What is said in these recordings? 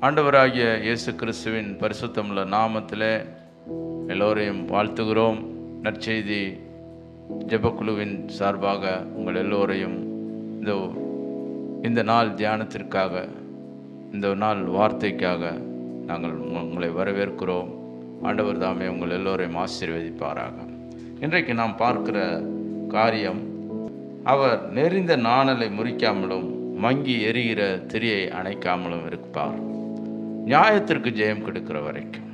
ஆண்டவராகிய இயேசு கிறிஸ்துவின் பரிசுத்தமுள்ள நாமத்தில் எல்லோரையும் வாழ்த்துகிறோம். நற்செய்தி ஜெபக்குழுவின் சார்பாக உங்கள் எல்லோரையும் இந்த இந்த நாள் தியானத்திற்காக இந்த நாள் வார்த்தைக்காக நாங்கள் உங்களை வரவேற்கிறோம். ஆண்டவர் தாமே உங்கள் எல்லோரையும் ஆசீர்வதிப்பாராக. இன்றைக்கு நாம் பார்க்கிற காரியம் அவர் நெறிந்த நாணலை முறிக்காமலும் மங்கி எரிகிற திரியை அணைக்காமலும் இருப்பார். நியாயத்திற்கு ஜெயம் கொடுக்கிற வரைக்கும்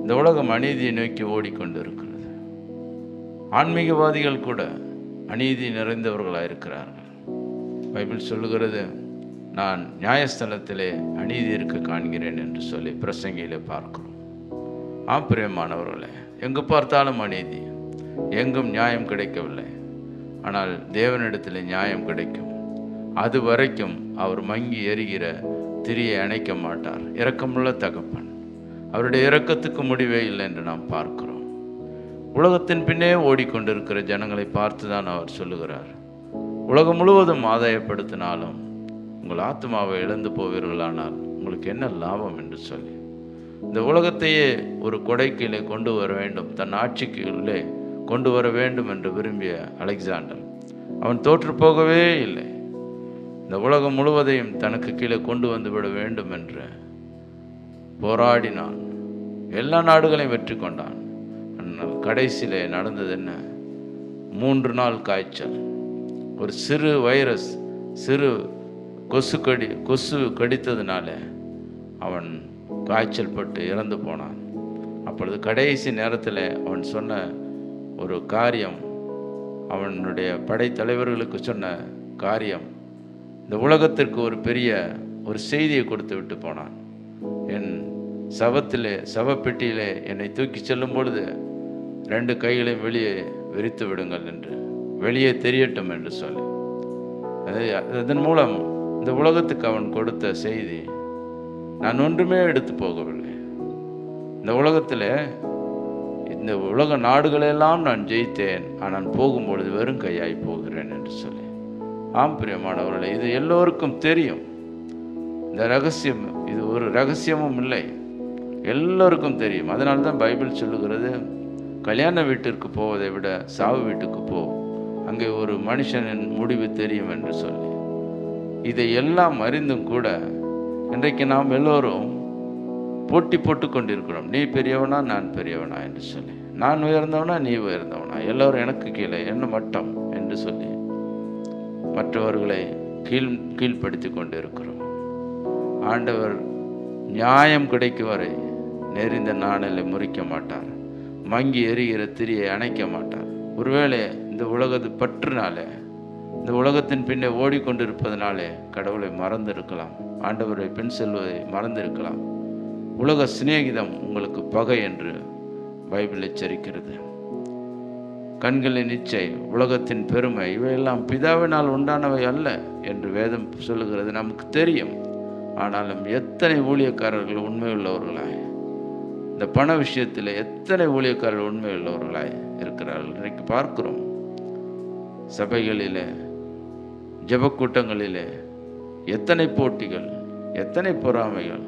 இந்த உலகம் அநீதியை நோக்கி ஓடிக்கொண்டு இருக்கிறது ஆன்மீகவாதிகள் கூட அநீதி நிறைந்தவர்களாக இருக்கிறார்கள். பைபிள் சொல்லுகிறது நான் நியாயஸ்தலத்திலே அநீதி இருக்க காண்கிறேன் என்று சொல்லி பிரசங்கியிலே பார்க்கிறோம். ஆப்பிரியமானவர்களே எங்கு பார்த்தாலும் அநீதி எங்கும் நியாயம் கிடைக்கவில்லை. ஆனால் தேவனிடத்தில் நியாயம் கிடைக்கும். அது வரைக்கும் அவர் மங்கி எரிகிற திரியை அணைக்க மாட்டார். இரக்கமுள்ள தகப்பன். அவருடைய இரக்கத்துக்கு முடிவே இல்லை என்று நாம் பார்க்கிறோம். உலகத்தின் பின்னே ஓடிக்கொண்டிருக்கிற ஜனங்களை பார்த்து தான் அவர் சொல்லுகிறார். உலகம் முழுவதும் ஆதாயப்படுத்தினாலும் உங்கள் ஆத்மாவை இழந்து போவீர்களானால் உங்களுக்கு என்ன லாபம் என்று சொல்லி. இந்த உலகத்தையே ஒரு கொடைக்கீழே கொண்டு வர வேண்டும். தன் ஆட்சிக்கு உள்ளே கொண்டு வர வேண்டும் என்று விரும்பிய அலெக்சாண்டர். அவன் தோற்று போகவே இல்லை. இந்த உலகம் முழுவதையும் தனக்கு கீழே கொண்டு வந்து விட வேண்டும் என்று போராடினான். எல்லா நாடுகளையும் வெற்றி கொண்டான். கடைசியிலே நடந்தது என்ன? மூன்று நாள் காய்ச்சல். ஒரு சிறு வைரஸ் சிறு கொசு கடி கொசு கடித்ததுனால அவன் காய்ச்சல் பட்டு இறந்து போனான். அப்பொழுது கடைசி நேரத்தில் அவன் சொன்ன ஒரு காரியம் அவனுடைய படைத்தலைவர்களுக்கு சொன்ன காரியம் இந்த உலகத்திற்கு ஒரு பெரிய ஒரு செய்தியை கொடுத்து விட்டு போனான். என் சவத்திலே சவப்பெட்டியிலே என்னை தூக்கி செல்லும் பொழுது ரெண்டு கைகளையும் வெளியே விரித்து விடுங்கள் என்று வெளியே தெரியட்டும் என்று சொல்லி. அதன் மூலம் இந்த உலகத்துக்கு அவன் கொடுத்த செய்தி நான் ஒன்றுமே எடுத்து போகவில்லை. இந்த உலகத்தில் இந்த உலக நாடுகளெல்லாம் நான் ஜெயித்தேன். ஆனால் போகும்பொழுது வெறும் கையாய் போகிறேன் என்று சொல்லி. ஆம் பிரியமானவர்களே இது எல்லோருக்கும் தெரியும். இந்த ரகசியம் இது ஒரு ரகசியமும் இல்லை. எல்லோருக்கும் தெரியும். அதனால தான் பைபிள் சொல்லுகிறது கல்யாண வீட்டிற்கு போவதை விட சாவு வீட்டுக்கு போ. அங்கே ஒரு மனுஷனின் முடிவு தெரியும் என்று சொல்லி. இதை எல்லாம் அறிந்தும் கூட இன்றைக்கு நாம் எல்லோரும் போட்டி போட்டு கொண்டிருக்கிறோம். நீ பெரியவனா நான் பெரியவனா என்று சொல்லி. நான் உயர்ந்தவனா நீ உயர்ந்தவனா? எல்லோரும் எனக்கு கீழே என்ன மட்டம்? என்று சொல்லி. மற்றவர்களை கீழ் கீழ்ப்படுத்தி கொண்டு இருக்கிறோம் ஆண்டவர் நியாயம் கிடைக்கும் வரை நெறிந்த நாணலை முறிக்க மாட்டார். மங்கி எரிகிற திரியை அணைக்க மாட்டார். ஒருவேளை இந்த உலகத்து பற்றுனாலே இந்த உலகத்தின் பின்னே ஓடிக்கொண்டிருப்பதனாலே கடவுளை மறந்திருக்கலாம். ஆண்டவரை பின் செல்வதை மறந்திருக்கலாம். உலக சிநேகிதம் உங்களுக்கு பகை என்று பைபிள் எச்சரிக்கிறது. கண்களின் இச்சை உலகத்தின் பெருமை இவையெல்லாம் பிதாவினால் உண்டானவை அல்ல என்று வேதம் சொல்லுகிறது. நமக்கு தெரியும். ஆனாலும் எத்தனை ஊழியக்காரர்கள் உண்மையுள்ளவர்களாய்? இந்த பண விஷயத்தில் எத்தனை ஊழியக்காரர்கள் உண்மையுள்ளவர்களாய் இருக்கிறார்கள்? இன்றைக்கு பார்க்கிறோம். சபைகளிலே ஜபக்கூட்டங்களிலே எத்தனை போட்டிகள் எத்தனை பொறாமைகள்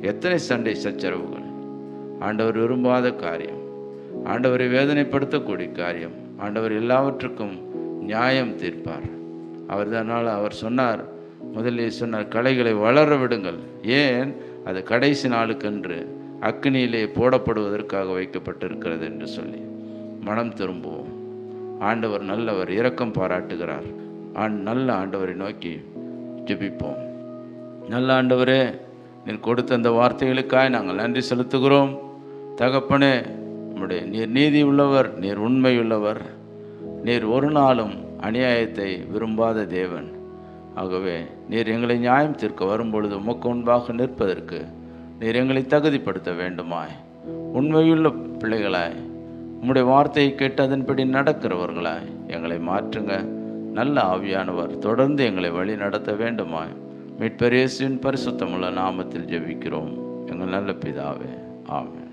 எத்தனை சண்டை சச்சரவுகள்? ஆண்டவர் விரும்பாத காரியம். ஆண்டவரை வேதனைப்படுத்தக்கூடிய காரியம். ஆண்டவர் எல்லாவற்றுக்கும் நியாயம் தீர்ப்பார். அவர் அதனால் அவர் சொன்னார் முதலில் சொன்னார் கலைகளை வளர விடுங்கள். ஏன்? அது கடைசி நாளுக்கென்று அக்னியிலே போடப்படுவதற்காக வைக்கப்பட்டிருக்கிறது என்று சொல்லி மனம் திரும்புவோம். ஆண்டவர் நல்லவர் இரக்கம் பாராட்டுகிறார். ஆண் நல்ல ஆண்டவரை நோக்கி ஜெபிப்போம். நல்ல ஆண்டவரே நீர் கொடுத்த அந்த வார்த்தைகளுக்காய் நாங்கள் நன்றி செலுத்துகிறோம். தகப்பனே உம்முடைய நீர் நீதி உள்ளவர் நீர் உண்மையுள்ளவர். நீர் ஒரு நாளும் அநியாயத்தை விரும்பாத தேவன். ஆகவே நீர் எங்களை நியாயம் தீர்க்க வரும்பொழுது உமக்கு முன்பாக நிற்பதற்கு நீர் எங்களை தகுதிப்படுத்த வேண்டுமாய். உண்மையுள்ள பிள்ளைகளாய் உம்முடைய வார்த்தையை கேட்டு அதன்படி நடக்கிறவர்களாய் எங்களை மாற்றுங்க. நல்ல ஆவியானவர் தொடர்ந்து எங்களை வழி நடத்த வேண்டுமாய். மீட்பரேசுவின் பரிசுத்தமுள்ள நாமத்தில் ஜெபிக்கிறோம். எங்கள் நல்ல பிதாவே ஆமே